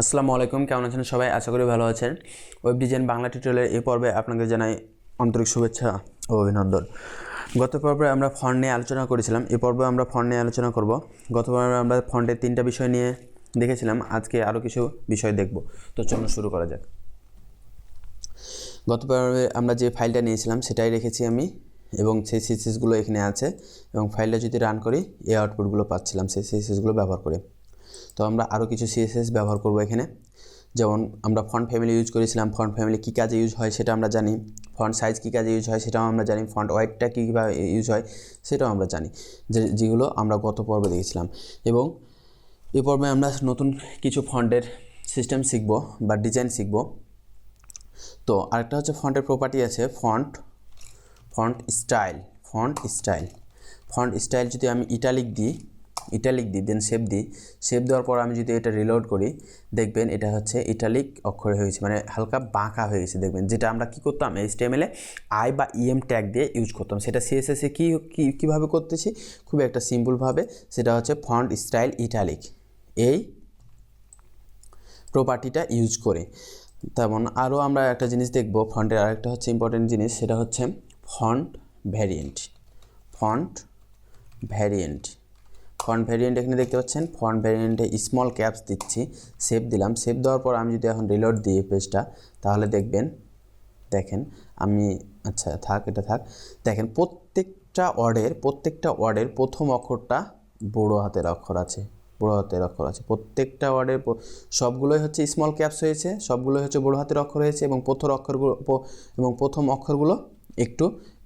আসসালামু আলাইকুম, কেমন আছেন সবাই? আশা করি ভালো আছেন। ওয়েব ডিজাইন বাংলা টিউটোরিয়ালের এই পর্বে আপনাকে জানাই আন্তরিক শুভেচ্ছা ও অভিনন্দন। গত পর্বে আমরা ফন্ট নিয়ে আলোচনা করেছিলাম। এই পর্বে আমরা ফন্ট নিয়ে আলোচনা করব। গত পর্বে আমরা ফন্টের তিনটা বিষয় নিয়ে দেখেছিলাম। আজকে আরও কিছু বিষয় দেখব। তো চলুন শুরু করা যাক। গত পর্বে আমরা যে ফাইলটা নিয়েছিলাম, সেটাই রেখেছি আমি এবং সেই সিসিসগুলো এখানে আছে এবং ফাইলটা যদি রান করি, এই আউটপুটগুলো পাচ্ছিলাম। সেই সিসিসগুলো ব্যবহার করে। তো আমরা আরও কিছু সিএসএস ব্যবহার করব এখানে। যেমন আমরা ফন্ট ফ্যামিলি ইউজ করেছিলাম ফন্ট ফ্যামিলি কী কাজে ইউজ হয় সেটা আমরা জানি। ফন্ট সাইজ কী কাজে ইউজ হয় সেটাও আমরা জানি। ফন্ট ওয়াইটটা কীভাবে ইউজ হয় সেটাও আমরা জানি। যে, যেগুলো আমরা গত পর্বে দেখেছিলাম। এবং এ পর্বে আমরা নতুন কিছু ফন্টের সিস্টেম শিখব বা ডিজাইন শিখব। তো আরেকটা হচ্ছে ফন্টের প্রপার্টি আছে font font style font style font style যদি আমি ইটালিক দিই ইটালিক দিই দেন সেভ দিই। সেভ দেওয়ার পর আমি যদি এটা রিলোড করি, দেখবেন এটা হচ্ছে ইটালিক অক্ষরে হয়েছে মানে হালকা বাঁকা হয়ে গেছে, দেখবেন। যেটা আমরা কী করতাম? এইচ টিএমএলে আই বা ইএম ট্যাগ দিয়ে ইউজ করতাম। সেটা সিএসএসে কী কী, কীভাবে করতেছি? খুব একটা সিম্পলভাবে সেটা হচ্ছে ফন্ট স্টাইল ইটালিক এই প্রপার্টিটা ইউজ করে। তেমন আরও আমরা একটা জিনিস দেখব। ফন্টের আরেকটা হচ্ছে ইম্পর্টেন্ট জিনিস, সেটা হচ্ছে font variant font variant font variant এখানে দেখতে পাচ্ছেন ফন্ট ভ্যারিয়েন্টে স্মল ক্যাপস দিচ্ছি সেভ দিলাম সেভ দেওয়ার পর আমি যদি এখন রিলোড দিই পেজটা তাহলে দেখবেন, দেখেন, আমি আচ্ছা থাক, এটা থাক, দেখেন প্রত্যেকটা ওয়ার্ডের প্রত্যেকটা ওয়ার্ডের প্রথম অক্ষরটা বড় হাতের অক্ষর আছে, বড় হাতের অক্ষর আছে, প্রত্যেকটা ওয়ার্ডের সবগুলোই হচ্ছে স্মল ক্যাপস হয়েছে, সবগুলোই হচ্ছে বড় হাতের অক্ষর হয়েছে এবং প্রথম অক্ষরগুলো এবং প্রথম অক্ষরগুলো একটু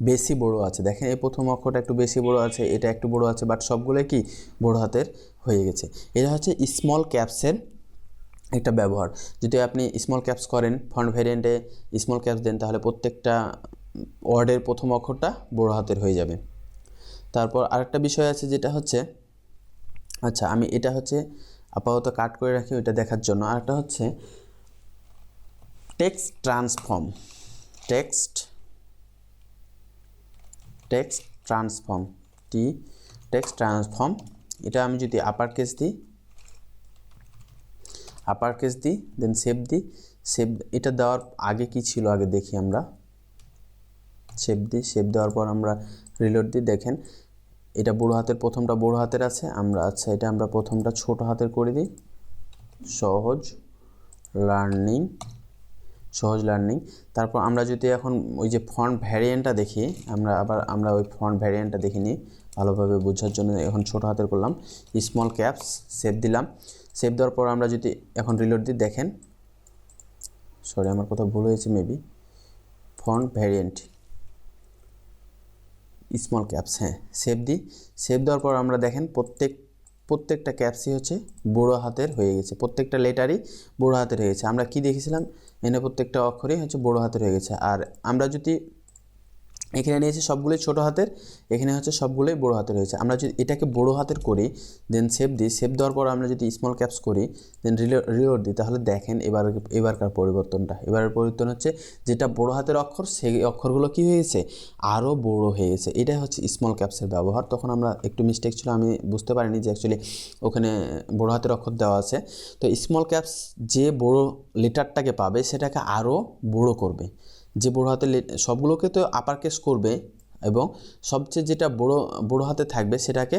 বেশি বড় আছে। দেখেন, এই প্রথম অক্ষরটা একটু বেশি বড় আছে, এটা একটু বড় আছে বাট সবগুলোই কি বড় হাতের হয়ে গেছে। এটা হচ্ছে স্মল ক্যাপসের একটা ব্যবহার। যদি আপনি স্মল ক্যাপস করেন ফন্ট ভ্যারিয়েন্টে স্মল ক্যাপস দেন, তাহলে প্রত্যেকটা ওয়ার্ডের প্রথম অক্ষরটা বড় হাতের হয়ে যাবে। তারপর আরেকটা বিষয় আছে, যেটা হচ্ছে আচ্ছা আমি এটা হচ্ছে আপাতত কাট করে রাখি ওইটা দেখার জন্য। আরেকটা হচ্ছে text transform text text transform টি টেক্সট ট্রান্সফর্ম এটা আমি যদি আপার কেস দিই আপার কেস দিই দেন সেভ দিই সেভ এটা দেওয়ার আগে কি ছিল আগে দেখি আমরা সেভ দিই সেভ দেওয়ার পর আমরা রিলোড দিই, দেখেন এটা বড় হাতের, প্রথমটা বড় হাতের আছে, আমরা আচ্ছা এটা আমরা প্রথমটা ছোট হাতের করে দিই, সহজ লার্নিং সহজ লার্নিং তারপর আমরা যদি এখন ওই যে ফন্ট ভ্যারিয়েন্টটা দেখি, আমরা আবার, আমরা ওই ফন্ট ভ্যারিয়েন্টটা দেখে নিই ভালোভাবে বোঝার জন্য এখন ছোট হাতের করলাম। স্মল ক্যাপস সেভ দিলাম। সেভ দেওয়ার পর আমরা যদি এখন রিলোড দিই, দেখেন সরি আমার কথা ভুল হয়েছে maybe font variant small caps হ্যাঁ সেভ দিই। সেভ দেওয়ার পর আমরা দেখেন, প্রত্যেক, প্রত্যেকটা ক্যাপসই হচ্ছে বড় হাতের হয়ে গেছে। প্রত্যেকটা লেটারই বড় হাতের হয়ে গেছে। আমরা কি দেখেছিলাম? এনে প্রত্যেকটা অক্ষরই হচ্ছে বড় হাতের হয়ে গেছে। আর আমরা যদি এখানে নিয়েছি সবগুলোই ছোটো হাতের, এখানে হচ্ছে সবগুলোই বড় হাতের হয়েছে। আমরা যদি এটাকে বড় হাতের করি দেন সেভ দিই সেভ দেওয়ার পর আমরা যদি স্মল ক্যাপস করি দেন রিলোড দিই, তাহলে দেখেন এবার, এবারকার পরিবর্তনটা। এবারের পরিবর্তন হচ্ছে যেটা বড় হাতের অক্ষর, সেই অক্ষরগুলো কী হয়েছে? আরও বড় হয়ে গেছে এটাই হচ্ছে স্মল ক্যাপসের ব্যবহার। তখন আমরা একটু মিস্টেক ছিল, আমি বুঝতে পারিনি যে অ্যাকচুয়ালি ওখানে বড় হাতের অক্ষর দেওয়া আছে। তো স্মল ক্যাপস যে বড় লেটারটাকে পাবে, সেটাকে আরও বড় করবে। যে বড় হাতে সবগুলোকে তো আপার কেস করবে এবং সবচেয়ে যেটা বড় বড় হাতে থাকবে সেটাকে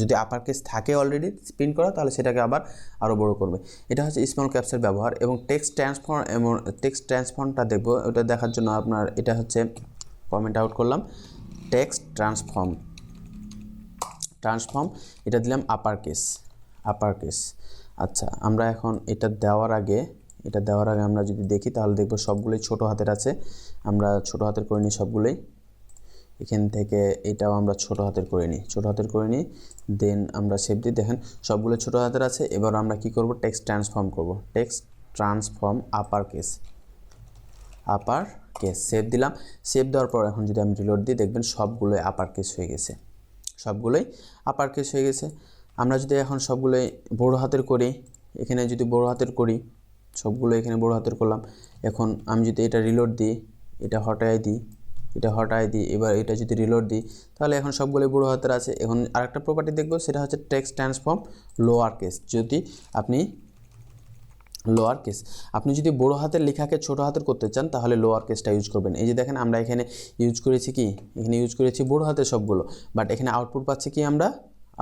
যদি আপার কেস থাকে অলরেডি স্পিন করা, তাহলে সেটাকে আবার আরও বড় করবে। এটা হচ্ছে স্মল ক্যাপসের ব্যবহার এবং টেক্সট ট্রান্সফর্ম এবং টেক্সট ট্রান্সফর্মটা দেখব, ওটা দেখার জন্য আপনার এটা হচ্ছে কমেন্ট আউট করলাম। টেক্সট ট্রান্সফর্ম ট্রান্সফর্ম এটা দিলাম আপার কেস আপার কেস আচ্ছা আমরা এখন এটা দেওয়ার আগে এটা দেওয়ার আগে আমরা যদি দেখি, তাহলে দেখব সবগুলোই ছোট হাতের আছে। আমরা ছোট হাতের করে নিই সবগুলোই। এখান থেকে এটাও আমরা ছোট হাতের করে নিই। ছোট হাতের করে নিই দেন আমরা সেভ দিই। দেখেন, সবগুলো ছোট হাতের আছে। এবার আমরা কি করব? টেক্সট ট্রান্সফর্ম করব। Text transform upper case upper case save দিলাম। সেভ দেওয়ার পর এখন যদি আমি রিলোড দিই, দেখবেন সবগুলোই আপার কেস হয়ে গেছে। সবগুলোই আপার কেস হয়ে গেছে। আমরা যদি এখন সবগুলোই বড় হাতের করি, এখানে যদি বড় হাতের করি সবগুলো এখানে বড় হাতের করলাম এখন আমি যদি এটা রিলোড দিই, এটা হটায় দিই, এটা হটায় দিই, এবার এটা যদি রিলোড দিই, তাহলে এখন সবগুলোই বড় হাতের আছে। এখন আরেকটা প্রপার্টি দেখব, সেটা হচ্ছে টেক্সট ট্রান্সফর্ম লোয়ার কেস যদি আপনি লোয়ার কেস আপনি যদি বড় হাতের লেখাকে ছোট হাতের করতে চান, তাহলে লোয়ার কেসটা ইউজ করবেন। এই যে দেখেন, আমরা এখানে ইউজ করেছি কি? এখানে ইউজ করেছি বড় হাতের সবগুলো বাট এখানে আউটপুট পাচ্ছি কি আমরা?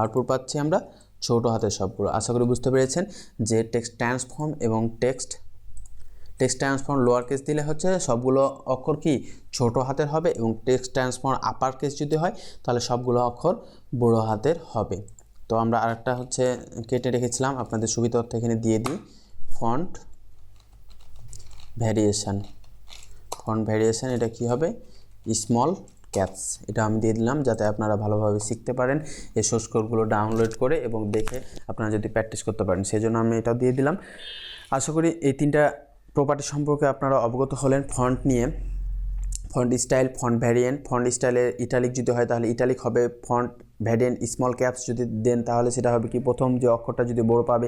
আউটপুট পাচ্ছি আমরা ছোট হাতের সবগুলো। আশা করি বুঝতে পেরেছেন যে টেক্সট ট্রান্সফর্ম এবং text text transform lower case দিলে হচ্ছে সবগুলো অক্ষর কি ছোট হাতের হবে এবং টেক্সট ট্রান্সফর্ম আপার কেস যদি হয়, তাহলে সবগুলো অক্ষর বড় হাতের হবে। তো আমরা আরেকটা হচ্ছে কেটে রেখেছিলাম, আপনাদের সুবিধার্থে এখানে দিয়ে দিই। ফন্ট ভ্যারিয়েশান ফন্ট ভ্যারিয়েশান এটা কি হবে? স্মল ক্যাপস এটা আমি দিয়ে দিলাম যাতে আপনারা ভালোভাবে শিখতে পারেন, এই সোর্স কোডগুলো ডাউনলোড করে এবং দেখে আপনারা যদি প্র্যাকটিস করতে পারেন সেই জন্য আমি এটা দিয়ে দিলাম। আশা করি এই তিনটা প্রপার্টি সম্পর্কে আপনারা অবগত হলেন ফন্ট নিয়ে। Font style font variant font স্টাইলের ইটালিক যদি হয় তাহলে ইটালিক হবে ফন্ট ভ্যারিয়েন্ট স্মল ক্যাপস যদি দেন, তাহলে সেটা হবে কি? প্রথম যে অক্ষরটা যদি বড় পাবে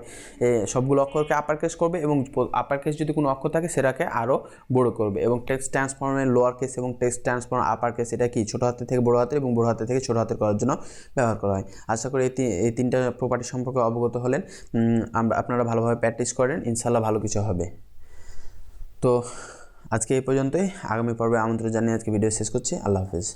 সবগুলো অক্ষরকে আপার কেস করবে এবং আপার কেস যদি কোনো অক্ষর থাকে, সেটাকে আরও বড় করবে এবং টেক্সট ট্রান্সফর্মের লোয়ার কেস এবং টেক্সট ট্রান্সফর্ম আপার কেস এটা কি? ছোটো হাতের থেকে বড় হাতে এবং বড় হাতের থেকে ছোটো হাতের করার জন্য ব্যবহার করা হয়। আশা করি এই তিনটা প্রপার্টি সম্পর্কে অবগত হলেন। আমরা আপনারা ভালোভাবে প্র্যাকটিস করেন ইনশাল্লাহ ভালো কিছু হবে। তো আজকে এই পর্যন্তই। আগামী পর্বে আমন্ত্রণ জানিয়ে আজকে ভিডিও শেষ করছি। আল্লাহ হাফিজ।